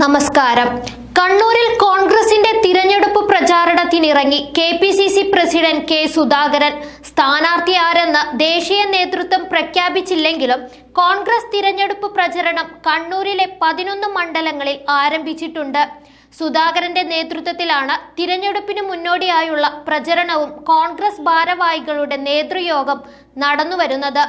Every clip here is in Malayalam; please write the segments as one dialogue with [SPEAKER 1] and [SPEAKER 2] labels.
[SPEAKER 1] നമസ്കാരം കണ്ണൂരിൽ കോൺഗ്രസിന്റെ തിരഞ്ഞെടുപ്പ് പ്രചാരണത്തിനിറങ്ങി K P C C president K Sudhakaran സ്ഥാനാർത്ഥി ആരെന്ന് ദേശീയ നേതൃത്വം പ്രഖ്യാപിച്ചില്ലെങ്കിലും കോൺഗ്രസ് തിരഞ്ഞെടുപ്പ് പ്രചരണം കണ്ണൂരിലെ പതിനൊന്ന് മണ്ഡലങ്ങളിൽ ആരംഭിച്ചിട്ടുണ്ട് സുധാകരന്റെ നേതൃത്വത്തിലാണ് തിരഞ്ഞെടുപ്പിന് മുന്നോടിയായുള്ള പ്രചരണവും കോൺഗ്രസ് ഭാരവാഹികളുടെ നേതൃയോഗം നടന്നുവരുന്നത്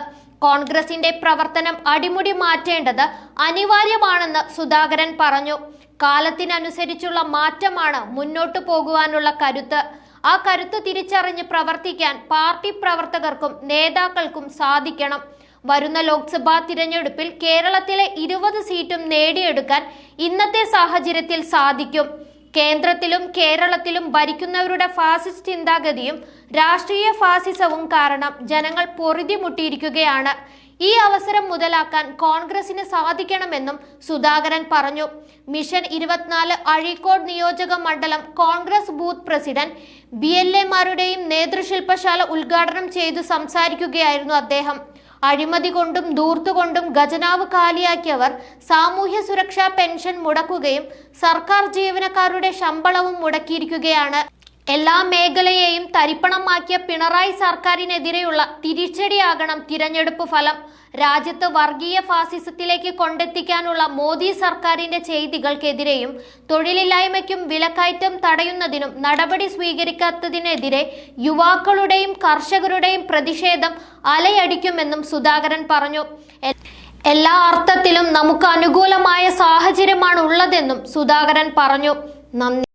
[SPEAKER 1] കോൺഗ്രസിന്റെ പ്രവർത്തനം അടിമുടി മാറ്റേണ്ടത് അനിവാര്യമാണെന്ന് സുധാകരൻ പറഞ്ഞു കാലത്തിനനുസരിച്ചുള്ള മാറ്റമാണ് മുന്നോട്ടു പോകുവാനുള്ള കരുത്ത് ആ കരുത്ത് തിരിച്ചറിഞ്ഞ് പ്രവർത്തിക്കാൻ പാർട്ടി പ്രവർത്തകർക്കും നേതാക്കൾക്കും സാധിക്കണം വരുന്ന ലോക്സഭാ തിരഞ്ഞെടുപ്പിൽ കേരളത്തിലെ ഇരുപത് സീറ്റും നേടിയെടുക്കാൻ ഇന്നത്തെ സാഹചര്യത്തിൽ സാധിക്കും കേന്ദ്രത്തിലും കേരളത്തിലും ഭരിക്കുന്നവരുടെ ഫാസിസ്റ്റ് ചിന്താഗതിയും രാഷ്ട്രീയ ഫാസിസവും കാരണം ജനങ്ങൾ പൊറുതിമുട്ടിയിരിക്കുകയാണ് ഈ അവസരം മുതലാക്കാൻ കോൺഗ്രസിന് സാധിക്കണമെന്നും സുധാകരൻ പറഞ്ഞു മിഷൻ ഇരുപത്തിനാല് അഴീക്കോട് നിയോജക മണ്ഡലം Congress booth president B L എമാരുടെയും നേതൃശില്പശാല ഉദ്ഘാടനം ചെയ്തു സംസാരിക്കുകയായിരുന്നു അദ്ദേഹം അഴിമതി കൊണ്ടും ദൂർത്തുകൊണ്ടും ഖജനാവ് കാലിയാക്കിയവർ സാമൂഹ്യ സുരക്ഷാ പെൻഷൻ മുടക്കുകയും സർക്കാർ ജീവനക്കാരുടെ ശമ്പളവും മുടക്കിയിരിക്കുകയാണ് എല്ലാ മേഖലയെയും തരിപ്പണമാക്കിയ പിണറായി സർക്കാരിനെതിരെയുള്ള തിരിച്ചടിയാകണം തിരഞ്ഞെടുപ്പ് ഫലം രാജ്യത്ത് വർഗീയ ഫാസിസത്തിലേക്ക് കൊണ്ടെത്തിക്കാനുള്ള മോദി സർക്കാരിന്റെ ചെയ്തികൾക്കെതിരെയും തൊഴിലില്ലായ്മയ്ക്കും വിലക്കയറ്റം തടയുന്നതിനും നടപടി സ്വീകരിക്കാത്തതിനെതിരെ യുവാക്കളുടെയും കർഷകരുടെയും പ്രതിഷേധം അലയടിക്കുമെന്നും സുധാകരൻ പറഞ്ഞു എല്ലാ അർത്ഥത്തിലും നമുക്ക് അനുകൂലമായ സാഹചര്യമാണ് ഉള്ളതെന്നും സുധാകരൻ പറഞ്ഞു നന്ദി